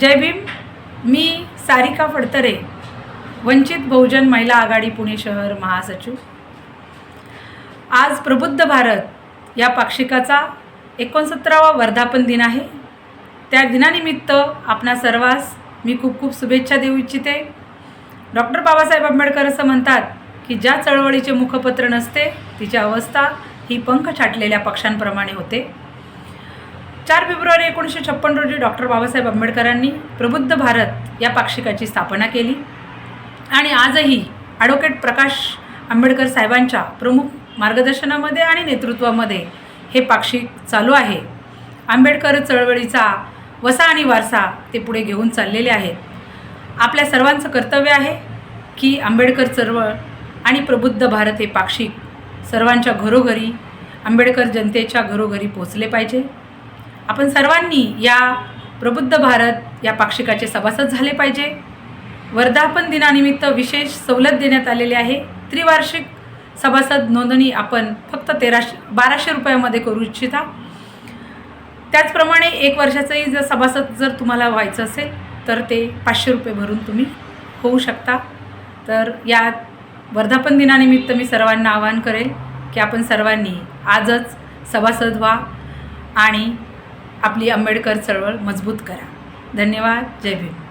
जय भीम. मी सारिका फडतरे वंचित बहुजन महिला आघाडी पुणे शहर महासचिव. आज प्रबुद्ध भारत या पाक्षिकाचा एकोणसत्तरावा वर्धापन दिन आहे. त्या दिनानिमित्त आपणा सर्वांस मी खूप खूप शुभेच्छा देऊ इच्छिते. डॉक्टर बाबासाहेब आंबेडकर असं म्हणतात की ज्या चळवळीचे मुखपत्र नसते तिची अवस्था ही पंख छाटलेल्या पक्षांप्रमाणे होते. चार फेब्रुवारी एकोणीसशे छप्पन रोजी डॉक्टर बाबासाहेब आंबेडकरांनी प्रबुद्ध भारत या पाक्षिकाची स्थापना केली. आणि आजही ॲडव्होकेट प्रकाश आंबेडकर साहेबांच्या प्रमुख मार्गदर्शनामध्ये आणि नेतृत्वामध्ये हे पाक्षिक चालू आहे. आंबेडकर चळवळीचा वसा आणि वारसा ते पुढे घेऊन चाललेले आहेत. आपल्या सर्वांचं कर्तव्य आहे की आंबेडकर चळवळ आणि प्रबुद्ध भारत हे पाक्षिक सर्वांच्या घरोघरी आंबेडकर जनतेच्या घरोघरी पोचले पाहिजे. आपण सर्वांनी या प्रबुद्ध भारत या पाक्षिकाचे सभासद झाले पाहिजे. वर्धापन दिनानिमित्त विशेष सवलत देण्यात आलेली आहे. त्रिवार्षिक सभासद नोंदणी आपण फक्त तेराशे बाराशे रुपयामध्ये करू इच्छिता. त्याचप्रमाणे एक वर्षाचंही जर सभासद जर तुम्हाला व्हायचं असेल तर ते पाचशे रुपये भरून तुम्ही होऊ शकता. तर या वर्धापन दिनानिमित्त मी सर्वांना आवाहन करेल की आपण सर्वांनी आजच सभासद व्हा आणि आपली आंबेडकर चळवळ मजबूत करा. धन्यवाद. जय भीम.